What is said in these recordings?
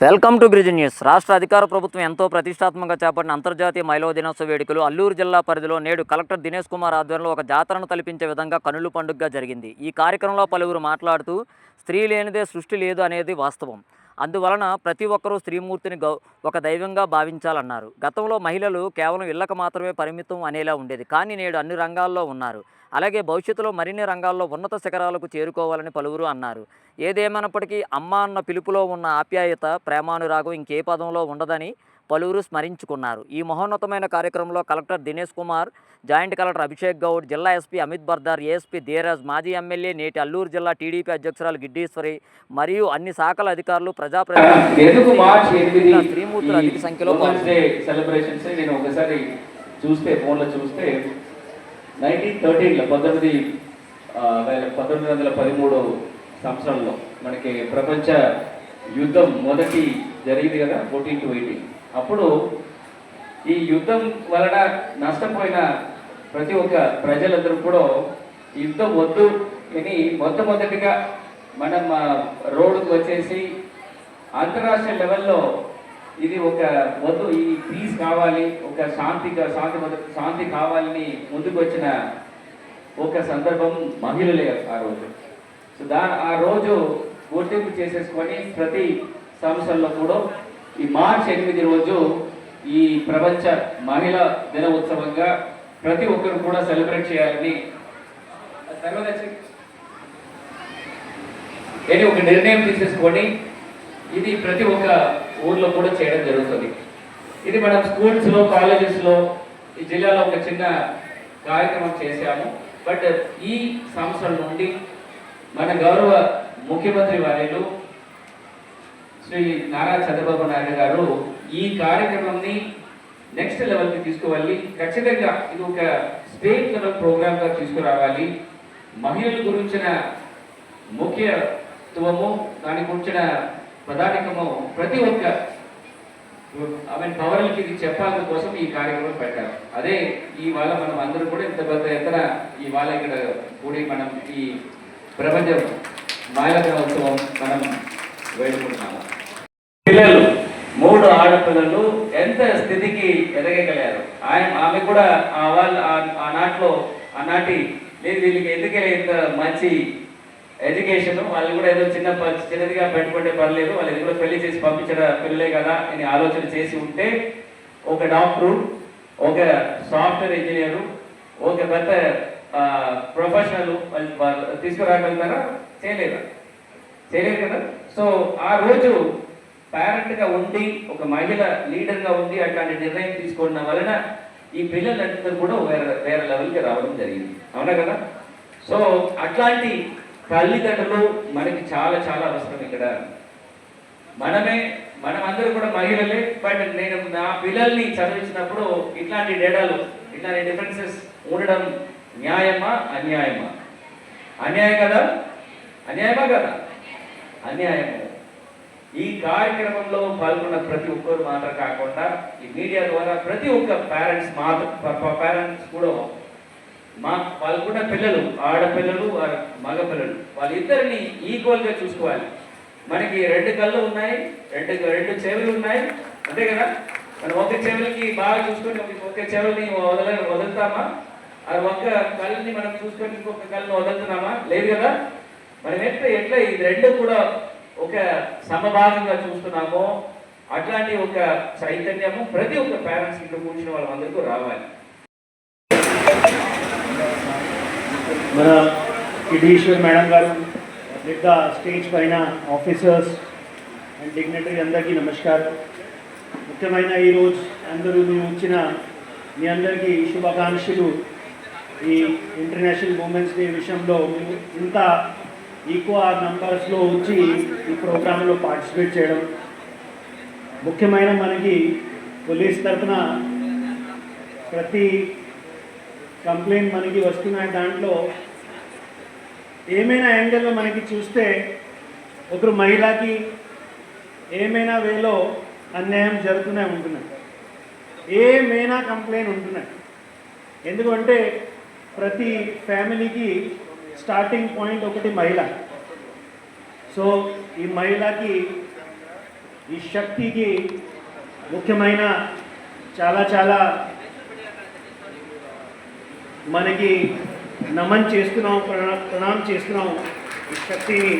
Welcome to గ్రిజన్ news. రాష్ట్ర అధికార ప్రభుత్వం ఎంతో ప్రతిష్టాత్మకంగా చేపట్టిన అంతర్జాతీయ మహిళా దినోత్సవ వేడుకలు అల్లూరు జిల్లా పరిధిలో నేడు కలెక్టర్ దినేష్ కుమార్ ఆధ్వర్యంలో ఒక జాతరను తలపించే విధంగా కనులు పండుగగా జరిగింది. ఈ కార్యక్రమంలో పలువురు మాట్లాడుతూ స్త్రీ లేనిదే సృష్టి లేదు అనేది వాస్తవం. అందువలన ప్రతి ఒక్కరూ స్త్రీమూర్తిని గౌ ఒక దైవంగా భావించాలన్నారు. గతంలో మహిళలు కేవలం ఇళ్ళకు మాత్రమే పరిమితం అనేలా ఉండేది. కానీ నేడు అన్ని రంగాల్లో ఉన్నారు. అలాగే భవిష్యత్తులో మరిన్ని రంగాల్లో ఉన్నత శిఖరాలకు చేరుకోవాలని పలువురు అన్నారు. ఏదేమైనప్పటికీ అమ్మ అన్న పిలుపులో ఉన్న ఆప్యాయత ప్రేమానురాగం ఇంకే పదంలో ఉండదని పలువురు స్మరించుకున్నారు. ఈ మహోన్నతమైన కార్యక్రమంలో collector Dinesh Kumar joint collector Abhishek Goud జిల్లా ఎస్పీ అమిత్ బర్దార్ ఏఎస్పీ ధీరజ్ మాజీ ఎమ్మెల్యే నేటి అల్లూరు జిల్లా టీడీపీ అధ్యక్షురాలు గిడ్డీశ్వరి మరియు అన్ని శాఖల అధికారులు ప్రజాప్రతినిధులు అధిక సంఖ్యలో ఉమెన్స్ డే సెలబ్రేషన్స్ నేను ఒకసారి చూస్తే ఫోన్లో చూస్తే నైన్టీన్ థర్టీన్లో పంతొమ్మిది ఆ, వేల పంతొమ్మిది వందల పదమూడు సంవత్సరంలో. మనకి ప్రపంచ యుద్ధం మొదటి జరిగింది కదా ఫోర్టీన్ టు ఎయిటీన్ అప్పుడు ఈ యుద్ధం వలన నష్టపోయిన ప్రతి ఒక్క ప్రజలందరూ కూడా యుద్ధం వద్దు అని మొట్టమొదటిగా మనం రోడ్డుకు వచ్చేసి అంతరాష్ట్రీయ లెవెల్లో ఇది ఒక వద్దు ఈ పీస్ కావాలి ఒక శాంతి శాంతి శాంతి కావాలని ముందుకు వచ్చిన ఒక సందర్భం మహిళలే ఆ రోజు. దా ఆ రోజు గుర్తింపు చేసేసుకొని ప్రతి సంవత్సరంలో కూడా ఈ మార్చ్ ఎనిమిది రోజు ఈ ప్రపంచ మహిళా దిన ఉత్సవంగా ప్రతి ఒక్కరు కూడా సెలబ్రేట్ చేయాలని తర్వాత ఒక నిర్ణయం తీసేసుకొని ఇది ప్రతి ఒక్క ఊర్లో కూడా చేయడం జరుగుతుంది. ఇది మనం స్కూల్స్లో కాలేజెస్లో ఈ జిల్లాలో ఒక చిన్న కార్యక్రమం చేశాము. బట్ ఈ సంవత్సరం నుండి మన గౌరవ ముఖ్యమంత్రి వారిలు శ్రీ నారా చంద్రబాబు నాయుడు గారు ఈ కార్యక్రమంని నెక్స్ట్ లెవెల్కి తీసుకువెళ్ళి ఖచ్చితంగా ఇది ఒక స్టేట్ లెవెల్ ప్రోగ్రామ్గా తీసుకురావాలి. మహిళల గురించిన ముఖ్యత్వము దాని గురించిన ప్రధానికము ప్రతి ఒక్క ఐ మీన్ పౌరులకి ఇది చెప్పాలని కోసం ఈ కార్యక్రమం పెట్టారు. అదే ఇవాళ వాళ్ళ మనం అందరూ కూడా ఇంత పెద్ద ఎత్తున ఈ వాళ్ళ ఇక్కడ కూడి మనం ఈ ప్రపంచ మహిళా దినోత్సవం మనం వేడుకుంటున్నాము. పిల్లలు మూడు ఆడపిల్లలు ఎంత స్థితికి ఎదగగలిగారు? ఆయన ఆమె కూడా ఆ వాళ్ళ ఆనాట్లో ఆనాటి లేదు వీళ్ళకి ఎందుకే ఇంత మంచి ఎడ్యుకేషన్? వాళ్ళు కూడా ఏదో చిన్న ప- చిన్నదిగా పెట్టుకుంటే పర్లేదు వాళ్ళు కూడా పెళ్ళి చేసి పంపించడం పిల్లలే కదా అని ఆలోచన చేసి ఉంటే ఒక డాక్టరు ఒక సాఫ్ట్వేర్ ఇంజనీరు ఒక పెద్ద ప్రొఫెషనల్ వాళ్ళు వాళ్ళు తీసుకురాగలుగుతారా? చేయలేదా? చేయలేదు కదా? సో ఆ రోజు పేరెంట్గా ఉండి ఒక మహిళ లీడర్గా గా ఉండి అట్లాంటి నిర్ణయం తీసుకోవడం వలన ఈ పిల్లలందరూ కూడా వేరే వేరే లెవెల్కి రావడం జరిగింది. అవునా కదా? సో అట్లాంటి తల్లిదండ్రులు మనకి చాలా చాలా అవసరం ఇక్కడ. మనమే మనమందరూ కూడా మహిళలే బట్ నేను నా పిల్లల్ని చదివించినప్పుడు ఇట్లాంటి డేటాలు ఇట్లాంటి డిఫరెన్సెస్ ఉండడం న్యాయమా అన్యాయమా? అన్యాయం కదా? అన్యాయమా కదా? అన్యాయము. ఈ కార్యక్రమంలో పాల్గొన్న ప్రతి ఒక్కరు మాత్రం కాకుండా ఈ మీడియా ద్వారా ప్రతి ఒక్క పేరెంట్స్ మాత్రం పేరెంట్స్ కూడా మా పాల్గొన్న పిల్లలు ఆడపిల్లలు వారి మగపిల్లలు వాళ్ళిద్దరిని ఈక్వల్గా చూసుకోవాలి. మనకి రెండు కళ్ళు ఉన్నాయి రెండు రెండు చెవులు ఉన్నాయి అంతే కదా? మనం ఒక చెవులకి బాగా చూసుకొని ఒక చెవులని వదల వదులుతామా? అది ఒక్క కళ్ళని మనం చూసుకొని ఇంకొక కళ్ళని వదులుతున్నామా? లేదు కదా? మనం ఎట్లా ఎట్లా ఈ రెండు కూడా ఒక సమభాగంగా చూస్తున్నామో అట్లాంటి ఒక చైతన్యము ప్రతి ఒక్క పేరెంట్స్ ఇక్కడ కూర్చున్న వాళ్ళందరికీ రావాలి. మన కిడీశ్వర్ మేడం గారు మిగతా స్టేజ్ పైన ఆఫీసర్స్ అండ్ డిగ్నటరీ అందరికీ నమస్కారం. ముఖ్యమైన ఈరోజు అందరూ మీరు వచ్చిన మీ అందరికీ శుభాకాంక్షలు. ఈ ఇంటర్నేషనల్ ఉమెన్స్ డే విషయంలో ఇంత ఈక్వ నంబర్స్లో వచ్చి ఈ ప్రోగ్రాంలో పార్టిసిపేట్ చేయడం ముఖ్యమైన మనకి పోలీస్ తరఫున ప్రతి కంప్లైంట్ మనకి వస్తున్నాయి దాంట్లో ఏమైనా యాంగిల్లో మనకి చూస్తే ఒకరు మహిళకి ఏమైనా వేలో అన్యాయం జరుగుతూనే ఉంటున్నాయి ఏమైనా కంప్లైంట్ ఉంటున్నాయి ఎందుకంటే ప్రతి ఫ్యామిలీకి స్టార్టింగ్ పాయింట్ ఒకటి మహిళ. సో ఈ మహిళకి ఈ శక్తికి ముఖ్యమైన చాలా చాలా మనకి నమన్ చేస్తున్నాం ప్రణ ప్రణామం చేస్తున్నాం ఈ శక్తిని.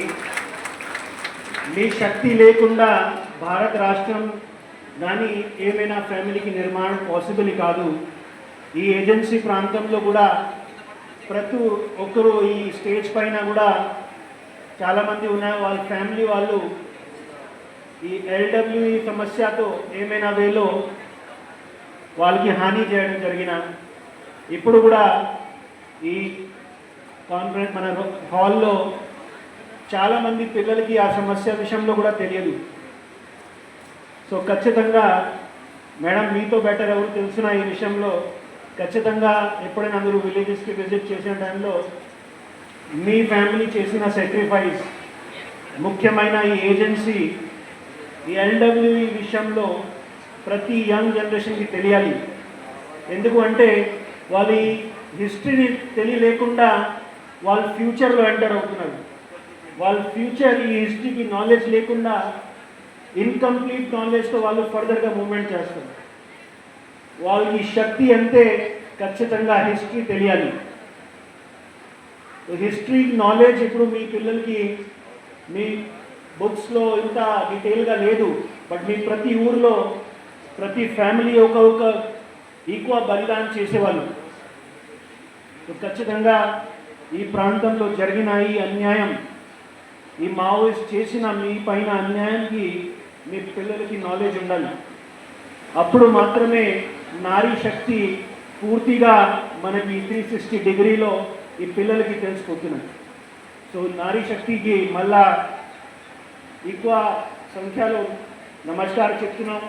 మీ శక్తి లేకుండా భారత రాష్ట్రం కానీ ఏమైనా ఫ్యామిలీకి నిర్మాణం పాసిబుల్ కాదు. ఈ ఏజెన్సీ ప్రాంతంలో కూడా ప్రతి ఒక్కరు ఈ స్టేజ్ పైన కూడా చాలామంది ఉన్నారు వాళ్ళ ఫ్యామిలీ వాళ్ళు ఈ ఎల్డబ్ల్యూఈ సమస్యతో ఏమైనా వేలో వాళ్ళకి హాని చేయడం జరిగిన ఇప్పుడు కూడా ఈ కాన్ఫరెన్స్ మన హాల్లో చాలామంది పిల్లలకి ఆ సమస్య విషయంలో కూడా తెలియదు. సో ఖచ్చితంగా మేడం మీతో బెటర్ ఎవరు తెలుసునా ఈ విషయంలో ఖచ్చితంగా ఎప్పుడైనా అందరూ విలేజెస్కి విజిట్ చేసిన టైంలో మీ ఫ్యామిలీ చేసిన సాక్రిఫైస్ ముఖ్యమైన ఈ ఏజెన్సీ ఈ ఎల్డబ్ల్యూఈ విషయంలో ప్రతి యంగ్ జనరేషన్కి తెలియాలి. ఎందుకు అంటే వాళ్ళ ఈ హిస్టరీని తెలియలేకుండా వాళ్ళ ఫ్యూచర్లో ఎంటర్ అవుతున్నారు. వాళ్ళ ఫ్యూచర్ ఈ హిస్టరీకి నాలెడ్జ్ లేకుండా ఇన్కంప్లీట్ నాలెడ్జ్తో వాళ్ళు ఫర్దర్గా మూవ్మెంట్ చేస్తారు వాళ్ళకి శక్తి అంటే ఖచ్చితంగా హిస్టరీ తెలియాలి. హిస్టరీ నాలెడ్జ్ ఇప్పుడు మీ పిల్లలకి మీ బుక్స్లో ఇంత డీటెయిల్గా లేదు బట్ మీ ప్రతి ఊర్లో ప్రతి ఫ్యామిలీ ఒక ఒక ఈక్వల్ బలిదానం చేసేవాళ్ళు. ఖచ్చితంగా ఈ ప్రాంతంలో జరిగిన ఈ అన్యాయం ఈ మావోయిస్ట్ చేసిన మీ పైన అన్యాయానికి మీ పిల్లలకి నాలెడ్జ్ ఉండాలి. అప్పుడు మాత్రమే నారీ శక్తి పూర్తిగా మనకి త్రీ సిక్స్టీ డిగ్రీలో ఈ పిల్లలకి తెలిసిపోతున్నది సో నారీ శక్తికి మళ్ళా ఎక్కువ సంఖ్యలో నమస్కారం చెప్తున్నాం.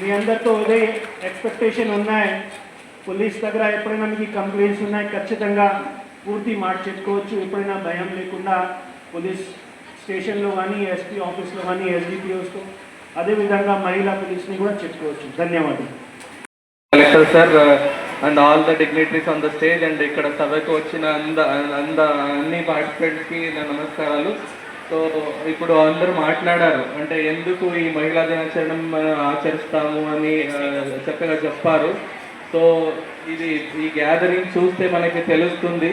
మీ అందరితో ఇదే ఎక్స్పెక్టేషన్ ఉన్నాయి. పోలీస్ దగ్గర ఎప్పుడైనా మీకు కంప్లైంట్స్ ఉన్నాయి ఖచ్చితంగా పూర్తి మాట చెప్పుకోవచ్చు. ఎప్పుడైనా భయం లేకుండా పోలీస్ స్టేషన్లో కానీ ఎస్పీ ఆఫీస్లో కానీ ఎస్డిపిఓస్తో అదేవిధంగా మహిళా పోలీస్ని కూడా చెప్పుకోవచ్చు. ధన్యవాదాలు. Collector sir. And all the dignitaries on the stage and ఇక్కడ సభకు వచ్చిన అంద అంద అన్ని పార్టిసిపెంట్స్కి నా నమస్కారాలు. సో ఇప్పుడు అందరూ మాట్లాడారు. అంటే ఎందుకు ఈ మహిళా దినాచరణం మనం ఆచరిస్తాము అని చక్కగా చెప్పారు. సో ఇది ఈ గ్యాదరింగ్ చూస్తే మనకి తెలుస్తుంది.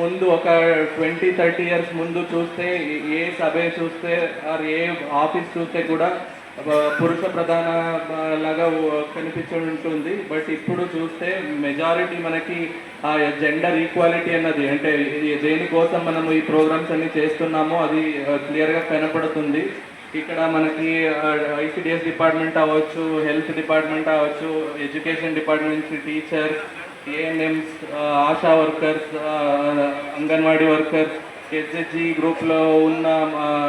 ముందు ఒక ట్వంటీ థర్టీ ఇయర్స్ ముందు చూస్తే ఏ సభ చూస్తే ఆర్ ఏ ఆఫీస్ చూస్తే కూడా పురుష ప్రధాన లాగా కనిపించి ఉంటుంది బట్ ఇప్పుడు చూస్తే మెజారిటీ మనకి ఆ జెండర్ ఈక్వాలిటీ అన్నది అంటే దేనికోసం మనం ఈ ప్రోగ్రామ్స్ అన్ని చేస్తున్నామో అది క్లియర్గా కనపడుతుంది. ఇక్కడ మనకి ఐసిడిఎస్ డిపార్ట్మెంట్ అవ్వచ్చు హెల్త్ డిపార్ట్మెంట్ అవ్వచ్చు education department teachers ANMs ASHA workers anganwadi workers SHG గ్రూప్లో ఉన్న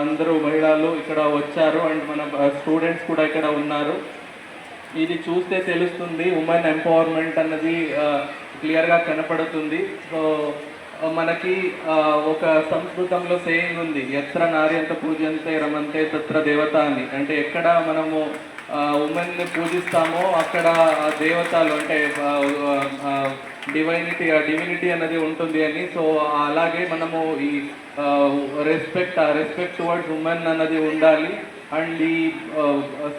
అందరూ మహిళలు ఇక్కడ వచ్చారు. అండ్ మన స్టూడెంట్స్ కూడా ఇక్కడ ఉన్నారు. ఇది చూస్తే తెలుస్తుంది ఉమెన్ ఎంపవర్మెంట్ అన్నది క్లియర్గా కనపడుతుంది. సో మనకి ఒక సంస్కృతంలో సేయింగ్ ఉంది ఎత్ర నార్యంత పూజంతే రమంతే తత్ర దేవత అని. అంటే ఎక్కడ మనము ఉమెన్ని పూజిస్తామో అక్కడ దేవతలు అంటే డివైనిటీ ఆ డివినిటీ అనేది ఉంటుంది అని. సో అలాగే మనము ఈ రెస్పెక్ట్ ఆ రెస్పెక్ట్ టువర్డ్స్ ఉమెన్ అన్నది ఉండాలి. అండ్ ఈ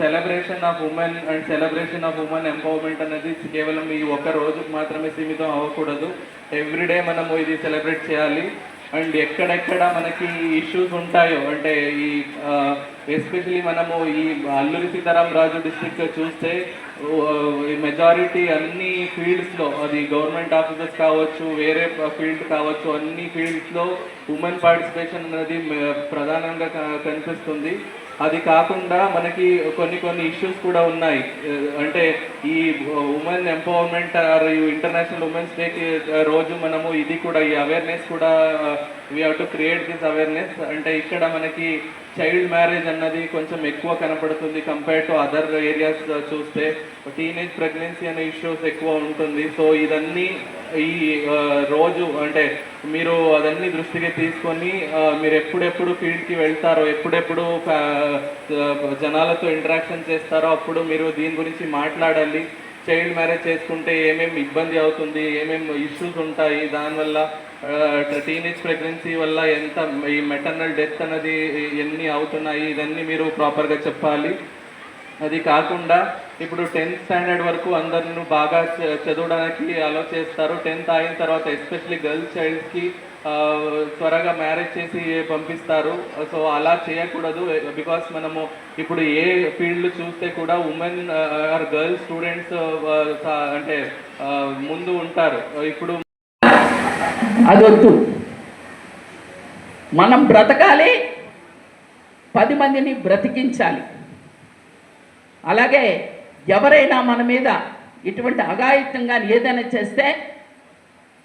celebration of women and celebration of women empowerment అనేది కేవలం ఈ ఒక రోజుకు మాత్రమే సీమితం అవ్వకూడదు. ఎవ్రీడే మనము ఇది సెలబ్రేట్ చేయాలి. అండ్ ఎక్కడెక్కడ మనకి ఇష్యూస్ ఉంటాయో అంటే ఈ ఎస్పెషలీ మనము ఈ అల్లూరి సీతారాం రాజు డిస్ట్రిక్ట్ చూస్తే మెజారిటీ అన్ని ఫీల్డ్స్లో అది గవర్నమెంట్ ఆఫీసెస్ కావచ్చు వేరే ఫీల్డ్ కావచ్చు అన్ని ఫీల్డ్స్లో ఉమెన్ పార్టిసిపేషన్ అనేది ప్రధానంగా కనిపిస్తుంది. అది కాకుండా మనకి కొన్ని కొన్ని ఇష్యూస్ కూడా ఉన్నాయి. అంటే ఈ women empowerment or international women's డేకి రోజు మనము ఇది కూడా ఈ అవేర్నెస్ కూడా we have to create this awareness అంటే ఇక్కడ మనకి చైల్డ్ మ్యారేజ్ అన్నది కొంచెం ఎక్కువ కనపడుతుంది కంపేర్ టు అదర్ ఏరియాస్ చూస్తే. టీనేజ్ ప్రెగ్నెన్సీ అనే ఇష్యూస్ ఎక్కువ ఉంటుంది. సో ఇదన్నీ ఈ రోజు అంటే మీరు అదన్నీ దృష్టికి తీసుకొని మీరు ఎప్పుడెప్పుడు ఫీల్డ్కి వెళ్తారో ఎప్పుడెప్పుడు జనాలతో ఇంటరాక్షన్ చేస్తారో అప్పుడు మీరు దీని గురించి మాట్లాడాలి. చైల్డ్ మ్యారేజ్ చేసుకుంటే ఏమేమి ఇబ్బంది అవుతుంది ఏమేమి ఇష్యూస్ ఉంటాయి దానివల్ల టీనేజ్ ప్రెగ్నెన్సీ వల్ల ఎంత ఈ మెటర్నల్ డెత్ అనేది ఎన్ని అవుతున్నాయి ఇవన్నీ మీరు ప్రాపర్గా చెప్పాలి. అది కాకుండా ఇప్పుడు టెన్త్ స్టాండర్డ్ వరకు అందరిని బాగా చ- చదవడానికి అలో చేస్తారు. టెన్త్ అయిన తర్వాత ఎస్పెషలీ గర్ల్స్ చైల్డ్స్కి త్వరగా మ్యారేజ్ చేసి పంపిస్తారు. సో అలా చేయకూడదు బికాస్ మనము ఇప్పుడు ఏ ఫీల్డ్ చూస్తే కూడా ఉమెన్ ఆర్ గర్ల్స్ స్టూడెంట్స్ అంటే ముందు ఉంటారు. ఇప్పుడు అదొద్దు. మనం బ్రతకాలి పది మందిని బ్రతికించాలి. అలాగే ఎవరైనా మన మీద ఇటువంటి అఘాయిత్యంగా ఏదైనా చేస్తే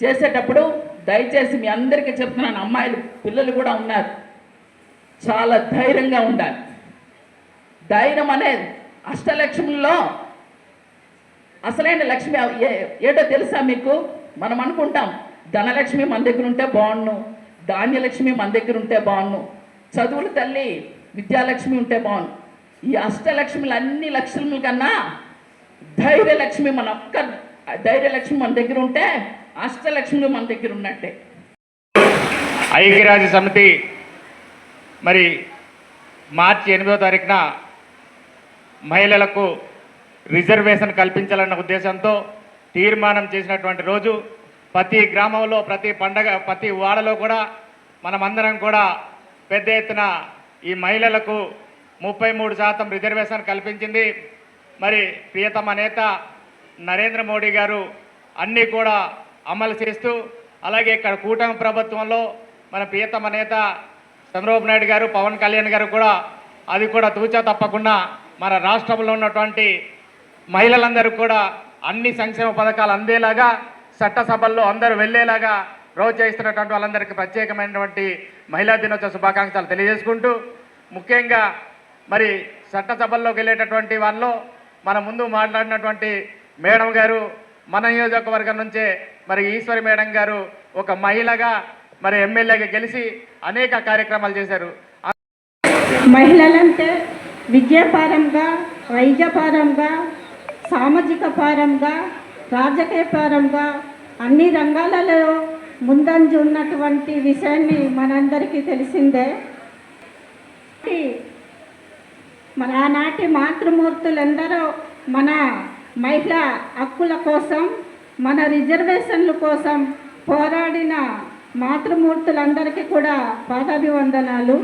చేసేటప్పుడు దయచేసి మీ అందరికీ చెప్తున్నాను అమ్మాయిలు పిల్లలు కూడా ఉన్నారు. చాలా ధైర్యంగా ఉండాలి. ధైర్యం అనేది అష్టలక్ష్మిలో అసలైన లక్ష్మి ఏ- ఏటో తెలుసా మీకు? మనం అనుకుంటాం ధనలక్ష్మి మన దగ్గర ఉంటే బాగుండు ధాన్యలక్ష్మి మన దగ్గర ఉంటే బాగుండు చదువుల తల్లి విద్యాలక్ష్మి ఉంటే బాగుండు. ఈ అష్టలక్ష్మిలు అన్ని లక్ష్ముల కన్నా ధైర్యలక్ష్మి మన ఒక్క ధైర్యలక్ష్మి మన దగ్గర ఉంటే అష్టలక్ష్మిలు మన దగ్గర ఉన్నట్టే. ఐక్యరాజ్య సమితి మరి మార్చి ఎనిమిదో తారీఖున మహిళలకు రిజర్వేషన్ కల్పించాలన్న ఉద్దేశంతో తీర్మానం చేసినటువంటి రోజు ప్రతి గ్రామంలో ప్రతి పండగ ప్రతి వాడలో కూడా మనమందరం కూడా పెద్ద ఎత్తున ఈ మహిళలకు ముప్పై మూడు శాతం రిజర్వేషన్ కల్పించింది. మరి ప్రియతమ నేత నరేంద్ర మోడీ గారు అన్నీ కూడా అమలు చేస్తూ అలాగే ఇక్కడ కూటమి ప్రభుత్వంలో మన ప్రియతమ నేత చంద్రబాబు నాయుడు గారు పవన్ కళ్యాణ్ గారు కూడా అది కూడా తూచా తప్పకుండా మన రాష్ట్రంలో ఉన్నటువంటి మహిళలందరూ కూడా అన్ని సంక్షేమ పథకాలు అందేలాగా చట్టసభల్లో అందరూ వెళ్ళేలాగా ప్రోత్సహిస్తున్నటువంటి వాళ్ళందరికీ ప్రత్యేకమైనటువంటి మహిళా దినోత్సవ శుభాకాంక్షలు తెలియజేసుకుంటూ ముఖ్యంగా మరి చట్టసభల్లోకి వెళ్ళేటటువంటి వాళ్ళు మన ముందు మాట్లాడినటువంటి మేడం గారు మన నియోజకవర్గం నుంచే మరి ఈశ్వరి మేడం గారు ఒక మహిళగా మరి ఎమ్మెల్యేగా గెలిచి అనేక కార్యక్రమాలు చేశారు. మహిళలంటే విద్యాపరంగా వైద్యపారంగా సామాజిక పారంగా రాజకీయ పారంగా అన్ని రంగాలలో ముందంజ ఉన్నటువంటి విషయాన్ని మనందరికీ తెలిసిందే. మన ఆనాటి మాతృమూర్తులందరూ మన మహిళ హక్కుల కోసం మన రిజర్వేషన్ల కోసం పోరాడిన మాతృమూర్తులందరికీ కూడా పాదాభివందనాలు.